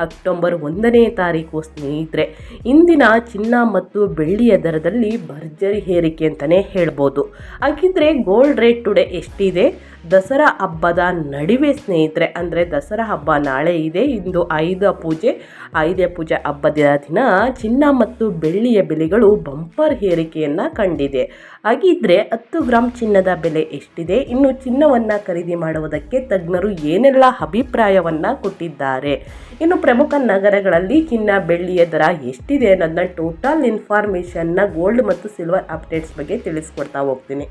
October ಒಂದನೇ ತಾರೀಕು, ಸ್ನೇಹಿತರೆ. ಇಂದಿನ ಚಿನ್ನ ಮತ್ತು ಬೆಳ್ಳಿಯ ದರದಲ್ಲಿ ಭರ್ಜರಿ ಏರಿಕೆ ಅಂತಲೇ ಹೇಳ್ಬೋದು. ಹಾಗಿದ್ರೆ ಗೋಲ್ಡ್ ರೇಟ್ ಟುಡೇ ಎಷ್ಟಿದೆ? ದಸರಾ ಹಬ್ಬದ ನಡುವೆ ಸ್ನೇಹಿತರೆ, ಅಂದರೆ ದಸರಾ ಹಬ್ಬ ನಾಳೆ ಇದೆ. ಇಂದು ಆಯುಧ ಪೂಜೆ. ಆಯುಧ ಪೂಜೆ ಹಬ್ಬದ ದಿನ ಚಿನ್ನ ಮತ್ತು ಬೆಳ್ಳಿಯ ಬೆಲೆಗಳು ಬಂಪರ್ ಏರಿಕೆಯನ್ನು ಕಂಡಿದೆ. ಹಾಗಿದ್ರೆ ಹತ್ತು ಗ್ರಾಮ್ ಚಿನ್ನದ ಬೆಲೆ ಎಷ್ಟಿದೆ? ಇನ್ನು ಚಿನ್ನವನ್ನು ಖರೀದಿ ಮಾಡುವುದಕ್ಕೆ ತಜ್ಞರು ಏನೆಲ್ಲ ಅಭಿಪ್ರಾಯವನ್ನು ಕೊಟ್ಟಿದ್ದಾರೆ? ಇನ್ನು ಪ್ರಮುಖ ನಗರಗಳಲ್ಲಿ ಚಿನ್ನ ಬೆಳ್ಳಿಯ ದರ ಎಷ್ಟಿದೆ ಅನ್ನೋದನ್ನ ಟೋಟಲ್ ಇನ್ಫಾರ್ಮೇಷನ್ನ ಗೋಲ್ಡ್ ಮತ್ತು ಸಿಲ್ವರ್ ಅಪ್ಡೇಟ್ಸ್ ಬಗ್ಗೆ ತಿಳಿಸ್ಕೊಡ್ತಾ ಹೋಗ್ತೀನಿ.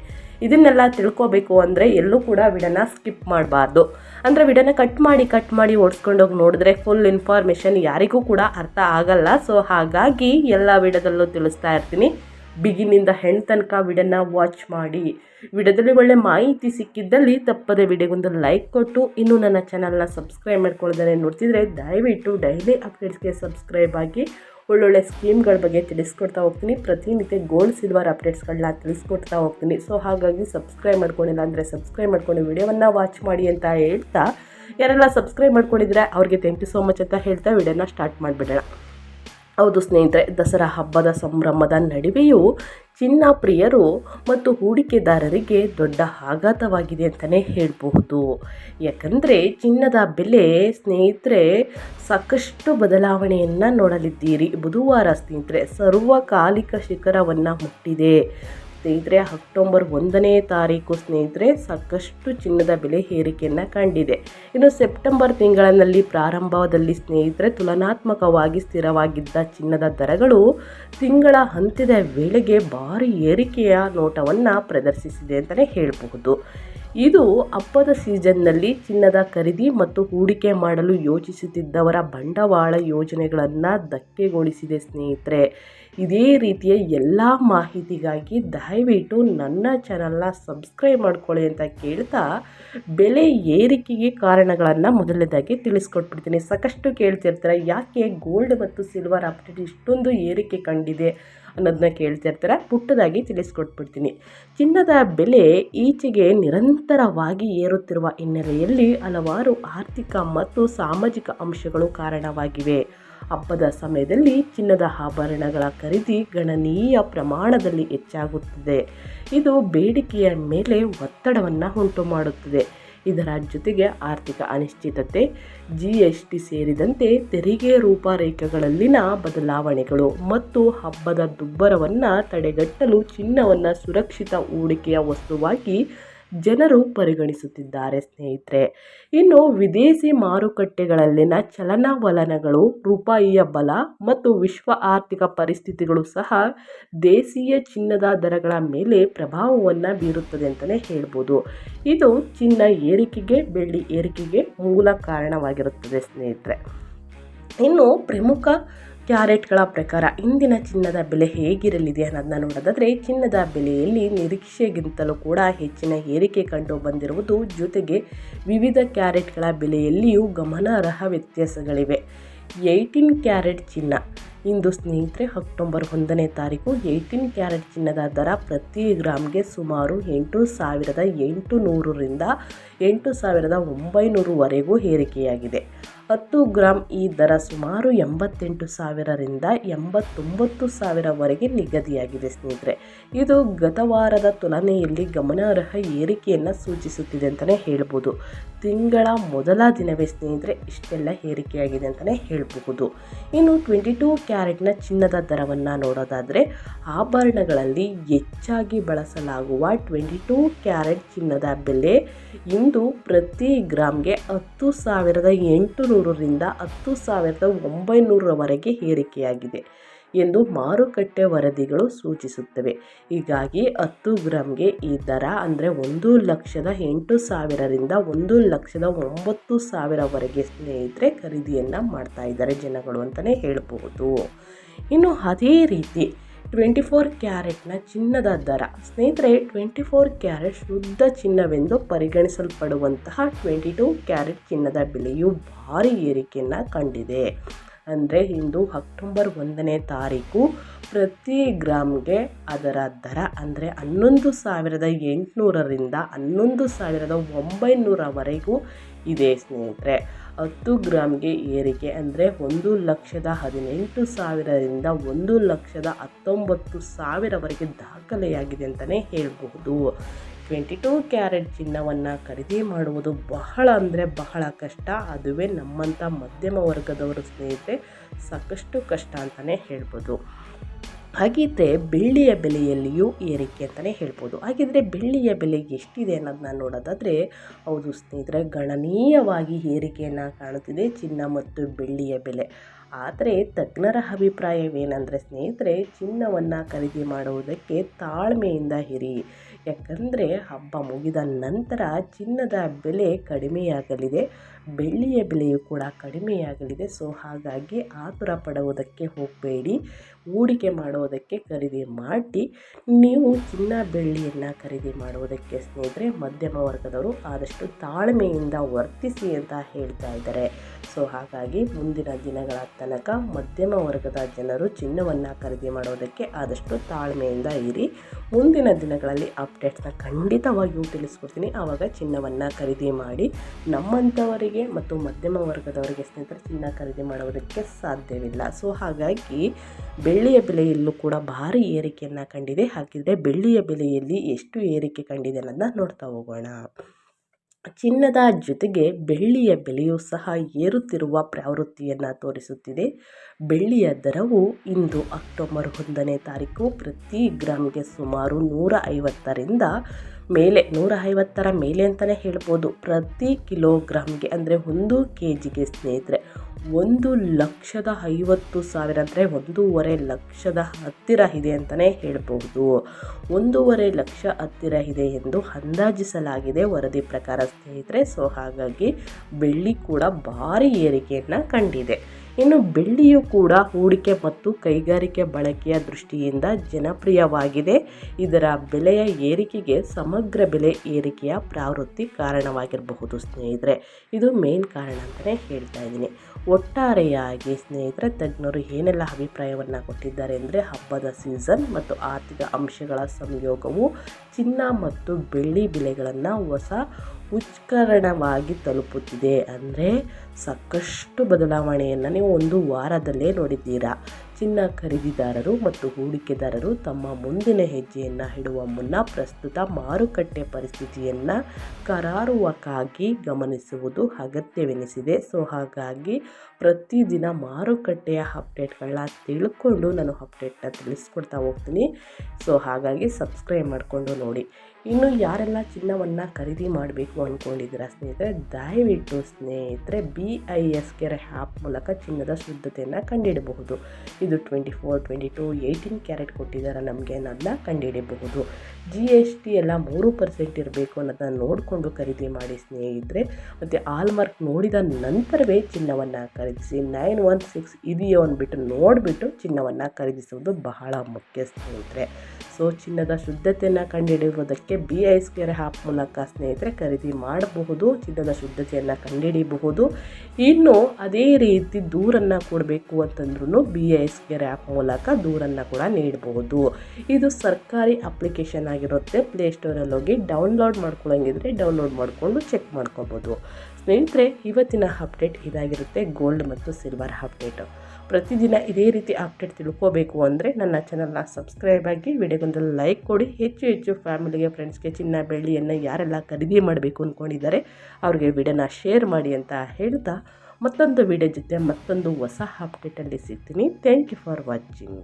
ಇದನ್ನೆಲ್ಲ ತಿಳ್ಕೊಬೇಕು ಅಂದರೆ ಎಲ್ಲೂ ಕೂಡ ವಿಡನ ಸ್ಕಿಪ್ ಮಾಡಬಾರ್ದು. ಅಂದರೆ ವಿಡನ ಕಟ್ ಮಾಡಿ ಕಟ್ ಮಾಡಿ ಓಡಿಸ್ಕೊಂಡೋಗಿ ನೋಡಿದ್ರೆ ಫುಲ್ ಇನ್ಫಾರ್ಮೇಷನ್ ಯಾರಿಗೂ ಕೂಡ ಅರ್ಥ ಆಗಲ್ಲ. ಸೊ ಹಾಗಾಗಿ ಎಲ್ಲ ವಿಡದಲ್ಲೂ ತಿಳಿಸ್ತಾ ಇರ್ತೀನಿ. ಬಿಗಿನಿಂದ ಹೆಣ್ ತನಕ ವಿಡನ್ನ ವಾಚ್ ಮಾಡಿ. ವಿಡಿಯೋದಲ್ಲಿ ಒಳ್ಳೆ ಮಾಹಿತಿ ಸಿಕ್ಕಿದ್ದಲ್ಲಿ ತಪ್ಪದೆ ವಿಡಿಯೋಗೊಂದು ಲೈಕ್ ಕೊಟ್ಟು, ಇನ್ನೂ ನನ್ನ ಚಾನಲ್ನ ಸಬ್ಸ್ಕ್ರೈಬ್ ಮಾಡ್ಕೊಳ್ಳೋದನ್ನೇ ನೋಡ್ತಿದ್ರೆ ದಯವಿಟ್ಟು ಡೈಲಿ ಅಪ್ಡೇಟ್ಸ್ಗೆ ಸಬ್ಸ್ಕ್ರೈಬ್ ಆಗಿ ಒಳ್ಳೊಳ್ಳೆ ಸ್ಕೀಮ್ಗಳ ಬಗ್ಗೆ ತಿಳಿಸ್ಕೊಡ್ತಾ ಹೋಗ್ತೀನಿ. ಪ್ರತಿನಿತ್ಯ ಗೋಲ್ಡ್, ಸಿಲ್ವರ್ ಅಪ್ಡೇಟ್ಸ್ಗಳನ್ನ ತಿಳಿಸ್ಕೊಡ್ತಾ ಹೋಗ್ತೀನಿ. ಸೊ, ಹಾಗಾಗಿ ಸಬ್ಸ್ಕ್ರೈಬ್ ಮಾಡ್ಕೊಂಡಿಲ್ಲ ಅಂದರೆ ಸಬ್ಸ್ಕ್ರೈಬ್ ಮಾಡ್ಕೊಂಡು ವಿಡಿಯೋವನ್ನು ವಾಚ್ ಮಾಡಿ ಅಂತ ಹೇಳ್ತಾ, ಯಾರೆಲ್ಲ ಸಬ್ಸ್ಕ್ರೈಬ್ ಮಾಡ್ಕೊಂಡಿದ್ರೆ ಅವ್ರಿಗೆ ಥ್ಯಾಂಕ್ ಯು ಸೋ ಮಚ್ ಅಂತ ಹೇಳ್ತಾ ವಿಡಿಯೋನ ಸ್ಟಾರ್ಟ್ ಮಾಡಿಬಿಡೋಣ. ಹೌದು ಸ್ನೇಹಿತರೆ, ದಸರಾ ಹಬ್ಬದ ಸಂಭ್ರಮದ ನಡುವೆಯೂ ಚಿನ್ನ ಪ್ರಿಯರು ಮತ್ತು ಹೂಡಿಕೆದಾರರಿಗೆ ದೊಡ್ಡ ಆಘಾತವಾಗಿದೆ ಅಂತಲೇ ಹೇಳಬಹುದು. ಯಾಕಂದರೆ ಚಿನ್ನದ ಬೆಲೆ ಸ್ನೇಹಿತರೆ, ಸಾಕಷ್ಟು ಬದಲಾವಣೆಯನ್ನು ನೋಡಲಿದ್ದೀರಿ. ಬುಧವಾರ ಸ್ನೇಹಿತರೆ, ಸರ್ವಕಾಲಿಕ ಶಿಖರವನ್ನು ಮುಟ್ಟಿದೆ. ಸ್ನೇಹಿತರೆ, ಅಕ್ಟೋಬರ್ ಒಂದನೇ ತಾರೀಕು ಸ್ನೇಹಿತರೆ, ಸಾಕಷ್ಟು ಚಿನ್ನದ ಬೆಲೆ ಏರಿಕೆಯನ್ನು ಕಂಡಿದೆ. ಇನ್ನು ಸೆಪ್ಟೆಂಬರ್ ತಿಂಗಳಿನಲ್ಲಿ ಪ್ರಾರಂಭದಲ್ಲಿ ಸ್ನೇಹಿತರೆ, ತುಲನಾತ್ಮಕವಾಗಿ ಸ್ಥಿರವಾಗಿದ್ದ ಚಿನ್ನದ ದರಗಳು ತಿಂಗಳ ಅಂತ್ಯದ ವೇಳೆಗೆ ಭಾರಿ ಏರಿಕೆಯ ನೋಟವನ್ನು ಪ್ರದರ್ಶಿಸಿದೆ ಅಂತಲೇ ಹೇಳಬಹುದು. ಇದು ಹಬ್ಬದ ಸೀಸನ್ನಲ್ಲಿ ಚಿನ್ನದ ಖರೀದಿ ಮತ್ತು ಹೂಡಿಕೆ ಮಾಡಲು ಯೋಚಿಸುತ್ತಿದ್ದವರ ಬಂಡವಾಳ ಯೋಜನೆಗಳನ್ನು ಧಕ್ಕೆಗೊಳಿಸಿದೆ ಸ್ನೇಹಿತರೆ. ಇದೇ ರೀತಿಯ ಎಲ್ಲ ಮಾಹಿತಿಗಾಗಿ ದಯವಿಟ್ಟು ನನ್ನ ಚಾನಲ್ನ ಸಬ್ಸ್ಕ್ರೈಬ್ ಮಾಡ್ಕೊಳ್ಳಿ ಅಂತ ಕೇಳ್ತಾ ಬೆಲೆ ಏರಿಕೆಗೆ ಕಾರಣಗಳನ್ನು ಮೊದಲನೇದಾಗಿ ತಿಳಿಸ್ಕೊಟ್ಬಿಡ್ತೀನಿ. ಸಾಕಷ್ಟು ಕೇಳ್ತಿರ್ತಾರೆ, ಯಾಕೆ ಗೋಲ್ಡ್ ಮತ್ತು ಸಿಲ್ವರ್ ಅಪ್ಡೇಟ್ ಇಷ್ಟೊಂದು ಏರಿಕೆ ಕಂಡಿದೆ ಅನ್ನೋದನ್ನ ಕೇಳ್ತಿರ್ತಾರೆ, ಪುಟ್ಟದಾಗಿ ತಿಳಿಸ್ಕೊಟ್ಬಿಡ್ತೀನಿ. ಚಿನ್ನದ ಬೆಲೆ ಈಚೆಗೆ ನಿರಂತರವಾಗಿ ಏರುತ್ತಿರುವ ಹಿನ್ನೆಲೆಯಲ್ಲಿ ಹಲವಾರು ಆರ್ಥಿಕ ಮತ್ತು ಸಾಮಾಜಿಕ ಅಂಶಗಳು ಕಾರಣವಾಗಿವೆ. ಹಬ್ಬದ ಸಮಯದಲ್ಲಿ ಚಿನ್ನದ ಆಭರಣಗಳ ಖರೀದಿ ಗಣನೀಯ ಪ್ರಮಾಣದಲ್ಲಿ ಹೆಚ್ಚಾಗುತ್ತದೆ. ಇದು ಬೇಡಿಕೆಯ ಮೇಲೆ ಒತ್ತಡವನ್ನು ಉಂಟು ಮಾಡುತ್ತದೆ. ಇದರ ಜೊತೆಗೆ ಆರ್ಥಿಕ ಅನಿಶ್ಚಿತತೆ ಜಿ ಎಸ್ ಟಿ ಸೇರಿದಂತೆ ತೆರಿಗೆ ರೂಪರೇಖೆಗಳಲ್ಲಿನ ಬದಲಾವಣೆಗಳು ಮತ್ತು ಹಬ್ಬದ ದುಬ್ಬರವನ್ನು ತಡೆಗಟ್ಟಲು ಚಿನ್ನವನ್ನು ಸುರಕ್ಷಿತ ಹೂಡಿಕೆಯ ವಸ್ತುವಾಗಿ ಜನರು ಪರಿಗಣಿಸುತ್ತಿದ್ದಾರೆ, ಸ್ನೇಹಿತರೆ. ಇನ್ನು ವಿದೇಶಿ ಮಾರುಕಟ್ಟೆಗಳಲ್ಲಿನ ಚಲನವಲನಗಳು, ರೂಪಾಯಿಯ ಬಲ ಮತ್ತು ವಿಶ್ವ ಆರ್ಥಿಕ ಪರಿಸ್ಥಿತಿಗಳು ಸಹ ದೇಶೀಯ ಚಿನ್ನದ ದರಗಳ ಮೇಲೆ ಪ್ರಭಾವವನ್ನು ಬೀರುತ್ತದೆ ಅಂತಲೇ ಹೇಳ್ಬೋದು. ಇದು ಚಿನ್ನ ಏರಿಕೆಗೆ, ಬೆಳ್ಳಿ ಏರಿಕೆಗೆ ಮೂಲ ಕಾರಣವಾಗಿರುತ್ತದೆ, ಸ್ನೇಹಿತರೆ. ಇನ್ನು ಪ್ರಮುಖ ಕ್ಯಾರೆಟ್ಗಳ ಪ್ರಕಾರ ಇಂದಿನ ಚಿನ್ನದ ಬೆಲೆ ಹೇಗಿರಲಿದೆ ಅನ್ನೋದನ್ನ ನೋಡೋದಾದರೆ, ಚಿನ್ನದ ಬೆಲೆಯಲ್ಲಿ ನಿರೀಕ್ಷೆಗಿಂತಲೂ ಕೂಡ ಹೆಚ್ಚಿನ ಏರಿಕೆ ಕಂಡು ಬಂದಿರುವುದು ಜೊತೆಗೆ ವಿವಿಧ ಕ್ಯಾರೆಟ್ಗಳ ಬೆಲೆಯಲ್ಲಿಯೂ ಗಮನಾರ್ಹ ವ್ಯತ್ಯಾಸಗಳಿವೆ. ಏಯ್ಟೀನ್ ಕ್ಯಾರೆಟ್ ಚಿನ್ನ. ಇಂದು ಸ್ನೇಹಿತರೆ, ಅಕ್ಟೋಬರ್ ಒಂದನೇ ತಾರೀಕು ಏಯ್ಟೀನ್ ಕ್ಯಾರೆಟ್ ಚಿನ್ನದ ದರ ಪ್ರತಿ ಗ್ರಾಮ್ಗೆ ಸುಮಾರು ಎಂಟು ಸಾವಿರದ ಎಂಟು ನೂರರಿಂದ ಎಂಟು ಸಾವಿರದ ಒಂಬೈನೂರವರೆಗೂ ಏರಿಕೆಯಾಗಿದೆ. ಹತ್ತು ಗ್ರಾಂ ಈ ದರ ಸುಮಾರು ಎಂಬತ್ತೆಂಟು ಸಾವಿರರಿಂದ ಎಂಬತ್ತೊಂಬತ್ತು ಸಾವಿರವರೆಗೆ ನಿಗದಿಯಾಗಿದೆ ಸ್ನೇಹಿತರೆ. ಇದು ಗತ ವಾರದ ತುಲನೆಯಲ್ಲಿ ಗಮನಾರ್ಹ ಏರಿಕೆಯನ್ನು ಸೂಚಿಸುತ್ತಿದೆ ಅಂತಲೇ ಹೇಳ್ಬೋದು. ತಿಂಗಳ ಮೊದಲ ದಿನವೇ ಸ್ನೇಹಿತರೆ, ಇಷ್ಟೆಲ್ಲ ಏರಿಕೆಯಾಗಿದೆ ಅಂತಲೇ ಹೇಳಬಹುದು. ಇನ್ನು ಟ್ವೆಂಟಿ ಟೂ ಕ್ಯಾರೆಟ್ನ ಚಿನ್ನದ ದರವನ್ನು ನೋಡೋದಾದರೆ, ಆಭರಣಗಳಲ್ಲಿ ಹೆಚ್ಚಾಗಿ ಬಳಸಲಾಗುವ ಟ್ವೆಂಟಿ ಟೂ ಕ್ಯಾರೆಟ್ ಚಿನ್ನದ ಬೆಲೆ ಇಂದು ಪ್ರತಿ ಗ್ರಾಮ್ಗೆ ಹತ್ತು ಸಾವಿರದ ಎಂಟು ನೂರರಿಂದ ಹತ್ತು ಸಾವಿರದ ಒಂಬೈನೂರರವರೆಗೆ ಏರಿಕೆಯಾಗಿದೆ. ಎಂದು ಮಾರುಕಟ್ಟೆ ವರದಿಗಳು ಸೂಚಿಸುತ್ತವೆ. ಹೀಗಾಗಿ ಹತ್ತು ಗ್ರಾಮ್ಗೆ ಈ ದರ ಅಂದರೆ ಒಂದು ಲಕ್ಷದ ಎಂಟು ಸಾವಿರದಿಂದ ಒಂದು ಲಕ್ಷದ ಒಂಬತ್ತು ಸಾವಿರವರೆಗೆ ಸ್ನೇಹಿತರೆ ಖರೀದಿಯನ್ನು ಮಾಡ್ತಾ ಇದ್ದಾರೆ ಜನಗಳು ಅಂತಲೇ ಹೇಳಬಹುದು. ಇನ್ನು ಅದೇ ರೀತಿ ಟ್ವೆಂಟಿ ಫೋರ್ ಕ್ಯಾರೆಟ್ನ ಚಿನ್ನದ ದರ. ಸ್ನೇಹಿತರೆ, ಟ್ವೆಂಟಿ ಫೋರ್ ಕ್ಯಾರೆಟ್ ಶುದ್ಧ ಚಿನ್ನವೆಂದು ಪರಿಗಣಿಸಲ್ಪಡುವಂತಹ ಟ್ವೆಂಟಿ ಟೂ ಕ್ಯಾರೆಟ್ ಚಿನ್ನದ ಬೆಲೆಯು ಭಾರಿ ಏರಿಕೆಯನ್ನು ಕಂಡಿದೆ. ಅಂದರೆ ಇಂದು ಅಕ್ಟೋಬರ್ ಒಂದನೇ ತಾರೀಕು ಪ್ರತಿ ಗ್ರಾಮ್ಗೆ ಅದರ ದರ ಅಂದರೆ ಹನ್ನೊಂದು ಸಾವಿರದ ಎಂಟುನೂರರಿಂದ ಹನ್ನೊಂದು ಸಾವಿರದ ಒಂಬೈನೂರವರೆಗೂ ಇದೆ ಸ್ನೇಹಿತರೆ. ಹತ್ತು ಗ್ರಾಮ್ಗೆ ಏರಿಕೆ ಅಂದರೆ ಒಂದು ಲಕ್ಷದ ಹದಿನೆಂಟು ಸಾವಿರದಿಂದ ಒಂದು ಲಕ್ಷದ ಹತ್ತೊಂಬತ್ತು ಸಾವಿರವರೆಗೆ ದಾಖಲೆಯಾಗಿದೆ ಅಂತಲೇ ಹೇಳಬಹುದು. ಟ್ವೆಂಟಿ ಟೂ ಕ್ಯಾರೆಟ್ ಚಿನ್ನವನ್ನು ಖರೀದಿ ಮಾಡುವುದು ಬಹಳ ಅಂದರೆ ಬಹಳ ಕಷ್ಟ. ಅದುವೇ ನಮ್ಮಂಥ ಮಧ್ಯಮ ವರ್ಗದವರು ಸ್ನೇಹಿತರೆ ಸಾಕಷ್ಟು ಕಷ್ಟ ಅಂತಲೇ ಹೇಳ್ಬೋದು. ಹಾಗಿದ್ದರೆ ಬೆಳ್ಳಿಯ ಬೆಲೆಯಲ್ಲಿಯೂ ಏರಿಕೆ ಅಂತಲೇ ಹೇಳ್ಬೋದು. ಹಾಗಿದ್ದರೆ ಬೆಳ್ಳಿಯ ಬೆಲೆ ಎಷ್ಟಿದೆ ಅನ್ನೋದನ್ನ ನೋಡೋದಾದರೆ ಹೌದು ಸ್ನೇಹಿತರೆ ಗಣನೀಯವಾಗಿ ಏರಿಕೆಯನ್ನು ಕಾಣುತ್ತಿದೆ ಚಿನ್ನ ಮತ್ತು ಬೆಳ್ಳಿಯ ಬೆಲೆ. ಆದರೆ ತಜ್ಞರ ಅಭಿಪ್ರಾಯವೇನೆಂದರೆ, ಸ್ನೇಹಿತರೆ, ಚಿನ್ನವನ್ನು ಖರೀದಿ ಮಾಡುವುದಕ್ಕೆ ತಾಳ್ಮೆಯಿಂದ ಇರಿ. ಯಾಕಂದರೆ ಹಬ್ಬ ಮುಗಿದ ನಂತರ ಚಿನ್ನದ ಬೆಲೆ ಕಡಿಮೆಯಾಗಲಿದೆ, ಬೆಳ್ಳಿಯ ಬೆಲೆಯು ಕೂಡ ಕಡಿಮೆಯಾಗಲಿದೆ. ಸೊ ಹಾಗಾಗಿ ಆತುರ ಪಡುವುದಕ್ಕೆ ಹೋಗಬೇಡಿ. ಹೂಡಿಕೆ ಮಾಡುವುದಕ್ಕೆ ಖರೀದಿ ಮಾಡಿ ನೀವು ಚಿನ್ನ ಬೆಳ್ಳಿಯನ್ನು ಖರೀದಿ ಮಾಡುವುದಕ್ಕೆ ಸ್ನೇಹಿತರೆ, ಮಧ್ಯಮ ವರ್ಗದವರು ಆದಷ್ಟು ತಾಳ್ಮೆಯಿಂದ ವರ್ತಿಸಿ ಅಂತ ಹೇಳ್ತಾ ಇದ್ದಾರೆ. ಸೊ, ಹಾಗಾಗಿ ಮುಂದಿನ ದಿನಗಳ ತನಕ ಮಧ್ಯಮ ವರ್ಗದ ಜನರು ಚಿನ್ನವನ್ನು ಖರೀದಿ ಮಾಡೋದಕ್ಕೆ ಆದಷ್ಟು ತಾಳ್ಮೆಯಿಂದ ಇರಿ. ಮುಂದಿನ ದಿನಗಳಲ್ಲಿ ಅಪ್ಡೇಟ್ಸ್ನ ಖಂಡಿತವಾಗಿಯೂ ತಿಳಿಸ್ಕೊಡ್ತೀನಿ. ಆವಾಗ ಚಿನ್ನವನ್ನು ಖರೀದಿ ಮಾಡಿ ನಮ್ಮಂಥವರಿಗೆ ಮತ್ತು ಮಧ್ಯಮ ವರ್ಗದವರಿಗೆ ಸ್ನೇಹಿತರೆ ಚಿನ್ನ ಖರೀದಿ ಮಾಡುವುದಕ್ಕೆ ಸಾಧ್ಯವಿಲ್ಲ. ಸೊ, ಹಾಗಾಗಿ ಬೆಳ್ಳಿಯ ಬೆಲೆಯಲ್ಲೂ ಕೂಡ ಭಾರಿ ಏರಿಕೆಯನ್ನು ಕಂಡಿದೆ. ಹಾಗಿದ್ರೆ ಬೆಳ್ಳಿಯ ಬೆಲೆಯಲ್ಲಿ ಎಷ್ಟು ಏರಿಕೆ ಕಂಡಿದೆ ಅನ್ನೋದನ್ನ ನೋಡ್ತಾ ಹೋಗೋಣ. ಚಿನ್ನದ ಜೊತೆಗೆ ಬೆಳ್ಳಿಯ ಬೆಲೆಯೂ ಸಹ ಏರುತ್ತಿರುವ ಪ್ರವೃತ್ತಿಯನ್ನು ತೋರಿಸುತ್ತಿದೆ. ಬೆಳ್ಳಿಯ ದರವು ಇಂದು ಅಕ್ಟೋಬರ್ ಒಂದನೇ ತಾರೀಕು ಪ್ರತಿ ಗ್ರಾಮ್ಗೆ ಸುಮಾರು ನೂರ ಐವತ್ತರಿಂದ ಮೇಲೆ ನೂರ ಐವತ್ತರ ಮೇಲೆ ಅಂತಲೇ ಹೇಳ್ಬೋದು. ಪ್ರತಿ ಕಿಲೋಗ್ರಾಮ್ಗೆ ಅಂದರೆ ಒಂದು ಕೆ ಜಿಗೆ ಸ್ನೇಹಿತರೆ ಒಂದು ಲಕ್ಷದ ಐವತ್ತು ಸಾವಿರ ಅಂದರೆ ಒಂದೂವರೆ ಲಕ್ಷದ ಹತ್ತಿರ ಇದೆ ಅಂತಲೇ ಹೇಳಬಹುದು. ಒಂದೂವರೆ ಲಕ್ಷ ಹತ್ತಿರ ಇದೆ ಎಂದು ಅಂದಾಜಿಸಲಾಗಿದೆ ವರದಿ ಪ್ರಕಾರ ಸ್ನೇಹಿತರೆ. ಸೊ, ಹಾಗಾಗಿ ಬೆಳ್ಳಿ ಕೂಡ ಭಾರಿ ಏರಿಕೆಯನ್ನು ಕಂಡಿದೆ. ಇನ್ನು ಬೆಳ್ಳಿಯು ಕೂಡ ಹೂಡಿಕೆ ಮತ್ತು ಕೈಗಾರಿಕೆ ಬಳಕೆಯ ದೃಷ್ಟಿಯಿಂದ ಜನಪ್ರಿಯವಾಗಿದೆ. ಇದರ ಬೆಲೆಯ ಏರಿಕೆಗೆ ಸಮಗ್ರ ಬೆಲೆ ಏರಿಕೆಯ ಪ್ರವೃತ್ತಿ ಕಾರಣವಾಗಿರಬಹುದು ಸ್ನೇಹಿತರೆ. ಇದು ಮೇನ್ ಕಾರಣ ಅಂತಲೇ ಹೇಳ್ತಾ ಇದ್ದೀನಿ. ಒಟ್ಟಾರೆಯಾಗಿ ಸ್ನೇಹಿತರೆ, ತಜ್ಞರು ಏನೆಲ್ಲ ಅಭಿಪ್ರಾಯವನ್ನು ಕೊಟ್ಟಿದ್ದಾರೆ ಅಂದರೆ ಹಬ್ಬದ ಸೀಸನ್ ಮತ್ತು ಆರ್ಥಿಕ ಅಂಶಗಳ ಸಂಯೋಗವು ಚಿನ್ನ ಮತ್ತು ಬೆಳ್ಳಿ ಬೆಲೆಗಳನ್ನು ಹೊಸ ಉಚ್ಕರಣವಾಗಿ ತಲುಪುತ್ತಿದೆ. ಅಂದರೆ ಸಾಕಷ್ಟು ಬದಲಾವಣೆಯನ್ನು ನೀವು ಒಂದು ವಾರದಲ್ಲೇ ನೋಡಿದ್ದೀರಾ. ಚಿನ್ನ ಖರೀದಿದಾರರು ಮತ್ತು ಹೂಡಿಕೆದಾರರು ತಮ್ಮ ಮುಂದಿನ ಹೆಜ್ಜೆಯನ್ನು ಇಡುವ ಮುನ್ನ ಪ್ರಸ್ತುತ ಮಾರುಕಟ್ಟೆ ಪರಿಸ್ಥಿತಿಯನ್ನು ಕರಾರುವಕ್ಕಾಗಿ ಗಮನಿಸುವುದು ಅಗತ್ಯವೆನಿಸಿದೆ. ಸೊ, ಹಾಗಾಗಿ ಪ್ರತಿದಿನ ಮಾರುಕಟ್ಟೆಯ ಅಪ್ಡೇಟ್ಗಳನ್ನ ತಿಳ್ಕೊಂಡು ನಾನು ಅಪ್ಡೇಟ್ನ ತಿಳಿಸ್ಕೊಡ್ತಾ ಹೋಗ್ತೀನಿ. ಸೊ, ಹಾಗಾಗಿ ಸಬ್ಸ್ಕ್ರೈಬ್ ಮಾಡಿಕೊಂಡು ನೋಡಿ. ಇನ್ನು ಯಾರೆಲ್ಲ ಚಿನ್ನವನ್ನು ಖರೀದಿ ಮಾಡಬೇಕು ಅಂದ್ಕೊಂಡಿದ್ದೀರಾ ಸ್ನೇಹಿತರೆ, ದಯವಿಟ್ಟು ಸ್ನೇಹಿತರೆ B I S care app ಮೂಲಕ ಚಿನ್ನದ ಶುದ್ಧತೆಯನ್ನು ಕಂಡಿಡಬಹುದು. ಇದು twenty four twenty two eighteen carat ಕೊಟ್ಟಿದ್ದಾರೆ ನಮಗೆ ಅನ್ನೋದನ್ನ ಕಂಡುಹಿಡಿಯಬಹುದು ಜಿ ಎಸ್ ಟಿ ಎಲ್ಲ ಮೂರು ಪರ್ಸೆಂಟ್ ಇರಬೇಕು ಅನ್ನೋದನ್ನ ನೋಡಿಕೊಂಡು ಖರೀದಿ ಮಾಡಿ ಸ್ನೇಹಿತರೆ. ಮತ್ತು ಆಲ್ಮಾರ್ಕ್ ನೋಡಿದ ನಂತರವೇ ಚಿನ್ನವನ್ನು ಖರೀದಿಸಿ ನೈನ್ ಒನ್ ಸಿಕ್ಸ್ ಇದೆಯೋ ಅಂದ್ಬಿಟ್ಟು ನೋಡಿಬಿಟ್ಟು ಚಿನ್ನವನ್ನು ಖರೀದಿಸುವುದು ಬಹಳ ಮುಖ್ಯ ಸ್ನೇಹಿತರೆ. ಸೊ ಚಿನ್ನದ ಶುದ್ಧತೆಯನ್ನು ಕಂಡುಹಿಡಿಯುವುದಕ್ಕೆ ಬಿ ಐ ಸ್ಕ್ವೇರ್ ಆ್ಯಪ್ ಮೂಲಕ ಸ್ನೇಹಿತರೆ ಖರೀದಿ ಮಾಡಬಹುದು, ಚಿನ್ನದ ಶುದ್ಧತೆಯನ್ನು ಕಂಡುಹಿಡಿಯಬಹುದು ಇನ್ನು ಅದೇ ರೀತಿ ದೂರನ್ನು ಕೊಡಬೇಕು ಅಂತಂದ್ರೂ ಬಿ ಐ ಸ್ಕ್ವೇರ್ ಆ್ಯಪ್ ಮೂಲಕ ದೂರನ್ನು ಕೂಡ ನೀಡಬಹುದು ಇದು ಸರ್ಕಾರಿ ಅಪ್ಲಿಕೇಶನ್ ಆಗಿರುತ್ತೆ. ಪ್ಲೇಸ್ಟೋರಲ್ಲಿ ಹೋಗಿ ಡೌನ್ಲೋಡ್ ಮಾಡ್ಕೊಳ್ಳೋಂಗಿದ್ರೆ ಡೌನ್ಲೋಡ್ ಮಾಡಿಕೊಂಡು ಚೆಕ್ ಮಾಡ್ಕೋಬೋದು. ಸ್ನೇಹಿತರೆ, ಇವತ್ತಿನ ಅಪ್ಡೇಟ್ ಇದಾಗಿರುತ್ತೆ. ಗೋಲ್ಡ್ ಮತ್ತು ಸಿಲ್ವರ್ ಅಪ್ಡೇಟು ಪ್ರತಿದಿನ ಇದೇ ರೀತಿ ಅಪ್ಡೇಟ್ ತಿಳ್ಕೋಬೇಕು ಅಂದರೆ ನನ್ನ ಚಾನಲ್ನ ಸಬ್ಸ್ಕ್ರೈಬ್ ಆಗಿ ವಿಡಿಯೋಗೊಂದು ಲೈಕ್ ಕೊಡಿ. ಹೆಚ್ಚು ಹೆಚ್ಚು ಫ್ಯಾಮಿಲಿಗೆ ಫ್ರೆಂಡ್ಸ್ಗೆ ಚಿನ್ನ, ಬೆಳ್ಳಿಯನ್ನು ಯಾರೆಲ್ಲ ಖರೀದಿ ಮಾಡಬೇಕು ಅಂದ್ಕೊಂಡಿದ್ದಾರೆ ಅವ್ರಿಗೆ ವಿಡಿಯೋನ ಶೇರ್ ಮಾಡಿ ಅಂತ ಹೇಳ್ತಾ ಮತ್ತೊಂದು ವಿಡಿಯೋ ಜೊತೆ ಮತ್ತೊಂದು ಹೊಸ ಅಪ್ಡೇಟಲ್ಲಿ ಸಿಗ್ತೀನಿ. Thank you for watching